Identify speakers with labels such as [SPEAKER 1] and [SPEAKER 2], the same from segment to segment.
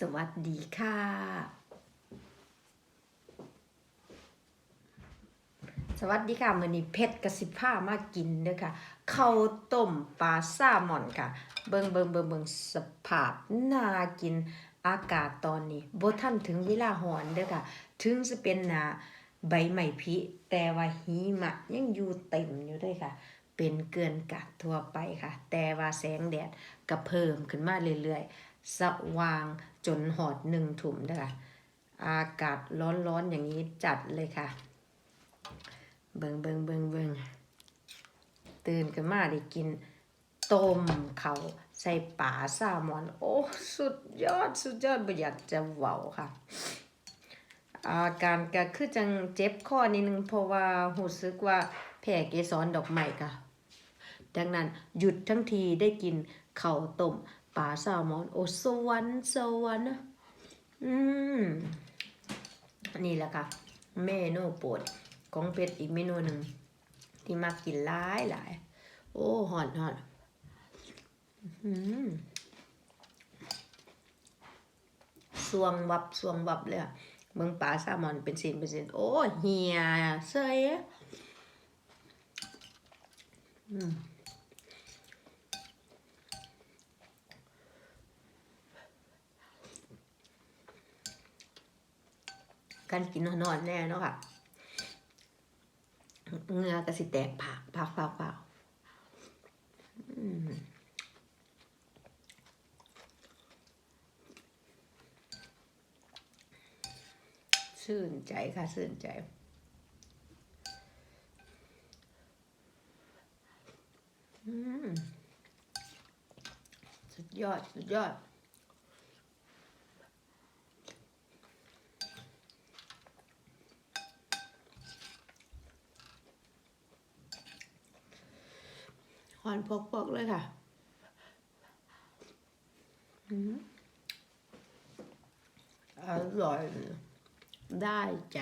[SPEAKER 1] สวัสดีค่ะสวัสดีค่ะมือนี้เพชรกสิบผ้ามากินเด้อค่ะข้าวต้มปลาแซลมอนค่ะ เบิงเบิงเบิงเบิงสภาพน่ากินอากาศตอนนี้บ่ทันถึงเวลาร้อนเด้อค่ะ ถึงจะเป็นหนาใบไม้ผลิแต่ว่าหิมะยังอยู่เต็มอยู่ด้วยค่ะ เป็นเกินกาดทั่วไปค่ะ แต่ว่าแสงแดดก็เพิ่มขึ้นมาเรื่อยๆ สว่างจนหอดหนึ่งถุ่มเด้อค่ะอากาศร้อนๆอย่างนี้จัดเลยค่ะ เบิงเบิงเบิงเบิงตื่นกันมาได้กินต้มเขาใส่ปลาแซลมอน โอ้ สุดยอดสุดยอดบ่อยากจะเว้าค่ะ อาการก็คือจังเจ็บคอนิดนึงเพราะว่ารู้สึกว่าแพ้เกสรดอกไม้ค่ะ ดังนั้นหยุดทั้งทีได้กินเข้าต้ม ปลาแซลมอน โอ้สวรรค์สวรรค์นอืมนี่แหละค่ะ เมนูโปรดของเป็ดอีกเมนูหนึ่งที่มากินหลายหลาย โอ้หอนหอนอืมสวงวับสวงวับเลยอะเมืองปลาแซลมอนเป็นสินเป็นสินโอ้เฮียเซยอืม การกินนอนแน่เนาะค่ะเหงือกระสิแตกผักผักผักผักอืมชื่นใจค่ะชื่นใจสุดยอด สุดยอด หอนปอกเลยค่ะอร่อยได้ใจ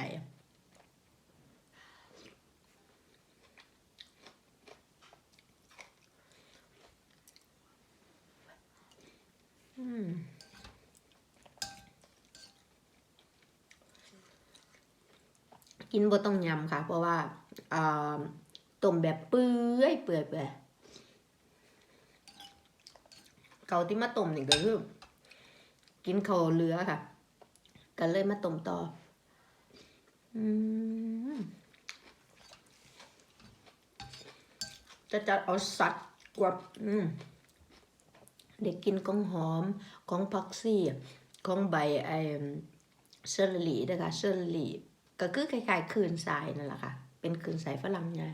[SPEAKER 1] กินบ่ต้องยำค่ะ เพราะว่าอ่าต้มแบบเปื่อยเปื่อยเปื่อย เขาที่มาต้มนี่ก็คือกินเขาเหลือค่ะ ก็เลยมาต้มต่อ อืมจะจัดเอาสัตว์กว่าอืมเด็กกินของหอมของพักซี่ ของใบไอเชอร์รี่นะคะเชอร์รี่ก็คือคล้ายๆคืนทรายนั่นแหละค่ะ เป็นคืนทรายฝรั่งไง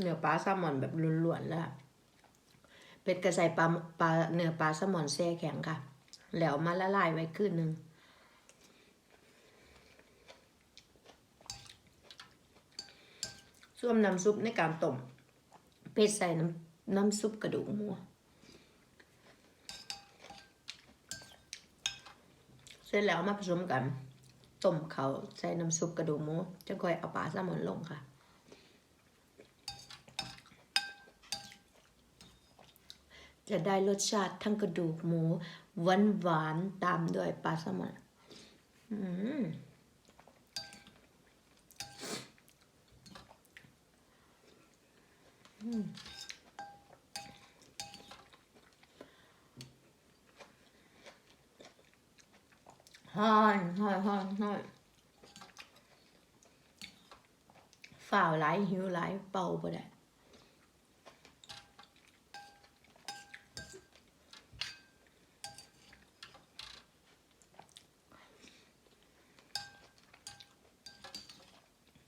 [SPEAKER 1] เนื้อปลาแซลมอนแบบล้วนๆแล้วเป็ดกระใสปลาปลาเนื้อปลาแซลมอนแช่แข็งค่ะ แล้วมาละลายไว้คืนหนึ่งส่วนน้ำซุปในการต้มเป็ดใส่น้ำน้ำซุปกระดูกหมูเสร็จแล้วมาผสมกันต้มเขาใส่น้ำซุปกระดูกหมูจะค่อยเอาปลาแซลมอนลงค่ะ จะได้รสชาติทั้งกระดูกหมูหวานหวานๆตามด้วยปลาแซลมอนอืมอืมฮอนฮอนฮอนฮอนฝ่าวหลายหิวหลายเป่าบ่ได้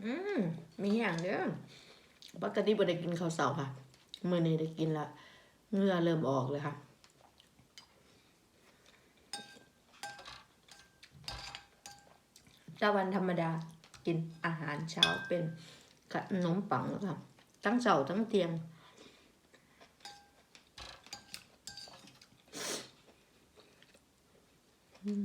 [SPEAKER 1] อืมมีอย่างเด้อปกติบ่ได้กินข้าวเสาร์ค่ะ มื้อนี้ได้กินละเหงื่อเริ่มออกเลยค่ะถ้าวันธรรมดากินอาหารเช้าเป็นขนมปังแล้วค่ะทั้งเช้าทั้งเที่ยงอืม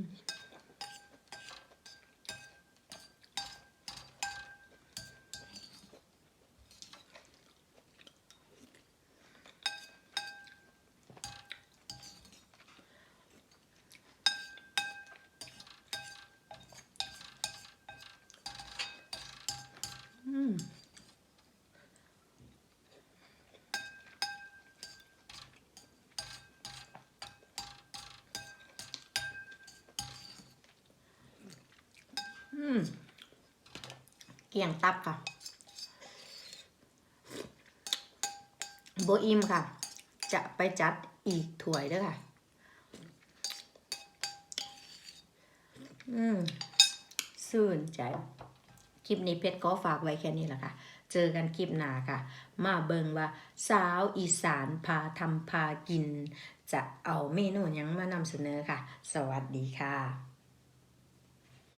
[SPEAKER 1] อืมอืม เกี่ยงตับค่ะโบอิมค่ะ จะไปจัดอีกถ้วยเด้วยค่ะ อืมสื่นใจ คลิปนี้เพชรก็ฝากไว้แค่นี้แหละค่ะ เจอกันคลิปหน้าค่ะ มาเบิงว่า สาวอีสานพาทำพากิน จะเอาเมนูยังมานำเสนอค่ะ สวัสดีค่ะ